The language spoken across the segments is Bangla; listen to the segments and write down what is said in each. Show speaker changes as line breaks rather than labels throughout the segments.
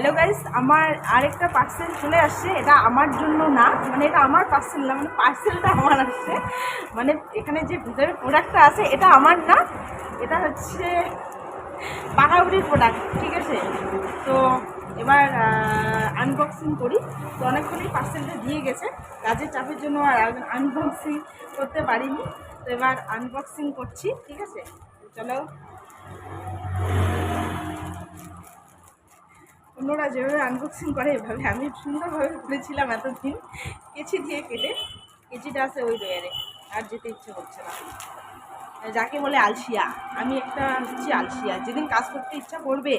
হ্যালো গাইস আমার আরেকটা পার্সেল চলে আসছে। এটা আমার জন্য না মানে এটা আমার পার্সেল না মানে পার্সেলটা আমার আসছে। মানে এখানে যে ভিতরে প্রোডাক্টটা আছে, এটা আমার না, এটা হচ্ছে পাকাউড়ির প্রোডাক্ট ঠিক আছে? তো এবার আনবক্সিং করি। তো অনেকক্ষণই পার্সেলটা দিয়ে গেছে। কাজের চাপের জন্য আর আনবক্সিং করতে পারিনি। তো এবার আনবক্সিং করছি, ঠিক আছে? চলো। অন্যরা যেভাবে আনবক্সিং করে, এভাবে আমি সুন্দরভাবে করেছিলাম এতদিন। কেচি দিয়ে কেটে, কেচিটা আছে ওই ডয়ারে আর যেতে ইচ্ছে করছে না। যাকে বলে আলসিয়া। আমি একটা হচ্ছে আলসিয়া। যেদিন কাজ করতে ইচ্ছা করবে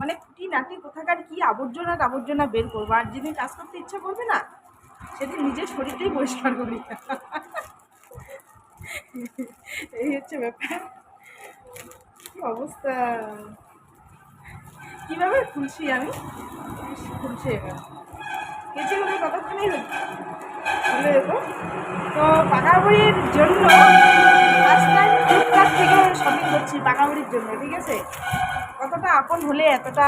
মানে খুঁটি নাটি কোথাকার কী আবর্জনা আবর্জনা বের করব, আর যেদিন কাজ করতে ইচ্ছা করবে না, সেদিন নিজের শরীরটাই পরিষ্কার করি এই হচ্ছে ব্যাপার। কী অবস্থা? কীভাবে খুলছি আমি? খুলছে এবার। কেচে হলে? কতক্ষণই খুলে দেবো তো পাকাবুড়ির জন্য ফার্স্ট ফ্লিপকার্ট থেকে শপিং করছি পাকাবুড়ির জন্য, ঠিক আছে? কতটা আপন হলে এতটা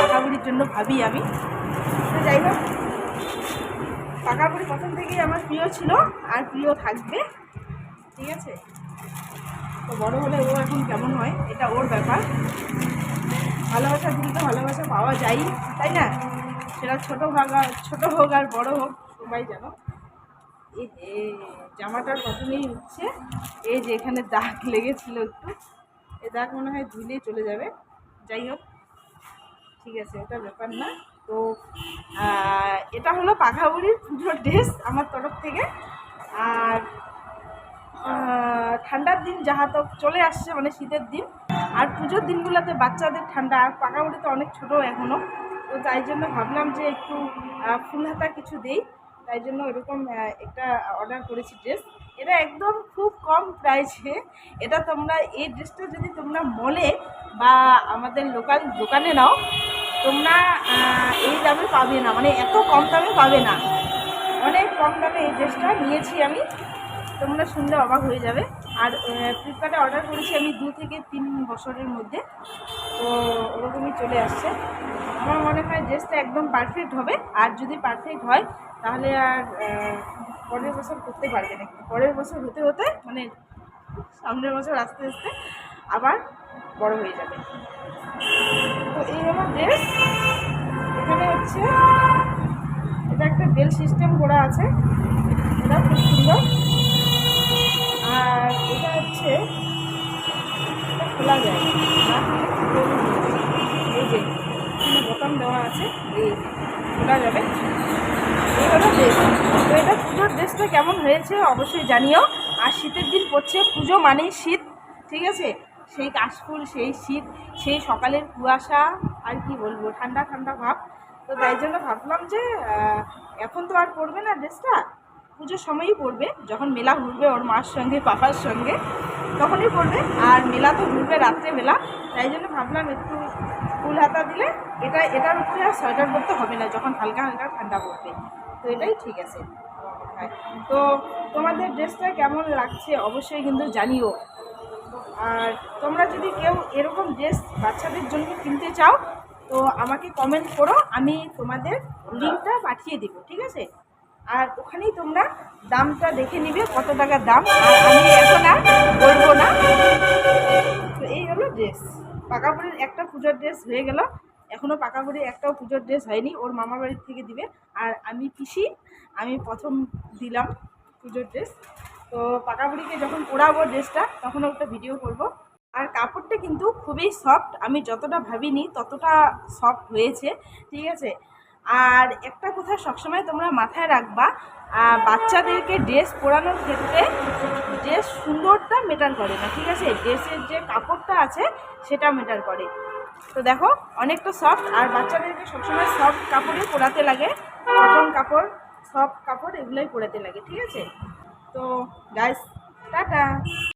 পাকাবুড়ির জন্য ভাবি আমি। তো যাই হোক, পাকাবুড়ি প্রথম থেকেই আমার প্রিয় ছিল আর প্রিয় থাকবে, ঠিক আছে? তো বড় হলে ও এখন কেমন হয়, এটা ওর ব্যাপার। ভালোবাসা দিলে তো ভালোবাসা পাওয়া যায় তাই না? সেটা ছোটো আর ছোটো হোক আর বড় হোক, সবাই জানো। এই যে জামাটার প্রথমেই হচ্ছে, এই যে এখানে দাগ লেগেছিল একটু, এ দাগ মনে হয় ধুলেই চলে যাবে। যাই হোক, ঠিক আছে, এটা ব্যাপার না। তো এটা হলো পাখাবুড়ির পুজোর ড্রেস আমার তরফ থেকে। আর ঠান্ডার দিন যাহা তো চলে আসছে মানে শীতের দিন আর পুজোর দিনগুলোতে বাচ্চাদের ঠান্ডা, আর পাকাবুড়ি তো অনেক ছোটো এখনও তো তাই জন্য ভাবলাম যে একটু ফুল হাতা কিছু দেই। তাই জন্য এরকম একটা অর্ডার করেছি ড্রেস এটা একদম খুব কম প্রাইসে এটা তোমরা, এই ড্রেসটা যদি তোমরা মলে বা আমাদের লোকাল দোকানে নাও, তোমরা এই দামে পাবে না। মানে এত কম দামে পাবে না। অনেক কম দামে এই ড্রেসটা নিয়েছি আমি। তোমরা শুনলে অবাক হয়ে যাবে। আর ফ্লিপকার্টে অর্ডার করেছি আমি দু থেকে তিন বছরের মধ্যে। তো ওরকমই চলে আসছে। আমার মনে হয় ড্রেসটা একদম পারফেক্ট হবে। আর যদি পারফেক্ট হয়, তাহলে আর পরের বছর করতে পারবে না। পরের বছর হতে হতে মানে সামনের বছর আস্তে আস্তে আবার বড় হয়ে যাবে। তো এই হলো ড্রেস এখানে হচ্ছে, এটা একটা বেল সিস্টেম করা আছে। এটা খুব সুন্দর। আর এটা হচ্ছে খোলা যায়। এই যে বোতাম দেওয়া আছে, এই খোলা যাবে। তো এটা পুজোর ড্রেসটা কেমন হয়েছে অবশ্যই জানিও। আর শীতের দিন পড়ছে পুজো মানেই শীত, ঠিক আছে? সেই কাশফুল, সেই শীত, সেই সকালের কুয়াশা, আর কি বলব, ঠান্ডা ঠান্ডা ভাব। তো তাই জন্য ভাবলাম যে এখন তো আর পড়বে না ড্রেসটা? পুজোর সময়ই পড়বে, যখন মেলা ঘুরবে ওর মার সঙ্গে, পাপার সঙ্গে, তখনই পড়বে। আর মেলা তো ঘুরবে রাত্রেবেলা, তাই জন্য ভাবলাম একটু ফুল হাতা দিলে এটা, এটার উপরে আর সোয়েটার পরতে হবে না, যখন হালকা হালকা ঠান্ডা পড়বে। তো এটাই ঠিক আছে। হয়। তো তোমাদের ড্রেসটা কেমন লাগছে অবশ্যই কিন্তু জানিও। আর তোমরা যদি কেউ এরকম ড্রেস বাচ্চাদের জন্য কিনতে চাও, তো আমাকে কমেন্ট করো, আমি তোমাদের লিঙ্কটা পাঠিয়ে দেবো, ঠিক আছে? আর ওখানেই তোমরা দামটা দেখে নিবে, কত টাকা দাম। আর আমি এখন আর বলব না। তো এই হলো ড্রেস পাকাপুরির একটা পুজোর ড্রেস হয়ে গেল। এখনও পাকাপুরি একটাও পুজোর ড্রেস হয়নি, ওর মামার বাড়ির থেকে দিবে। আর আমি পিসি, আমি প্রথম দিলাম পুজোর ড্রেস তো পাকাপুরিকে যখন পরাবো ড্রেসটা তখন একটা ভিডিও করব। আর কাপড়টা কিন্তু খুবই সফট আমি যতটা ভাবিনি ততটা সফট হয়েছে, ঠিক আছে? আর একটা কথা সবসময় তোমরা মাথায় রাখবা বাচ্চাদেরকে ড্রেস পরানোর ক্ষেত্রে ড্রেস সুন্দরটা মেটার করে না, ঠিক আছে? ড্রেসের যে কাপড়টা আছে, সেটা মেটার করে। তো দেখো, অনেকটা সফট আর বাচ্চাদেরকে সবসময় সফট কাপড়ে পরাতে লাগে কটন কাপড় সফট কাপড়, এগুলোই পরাতে লাগে, ঠিক আছে? তো গাইস টাটা!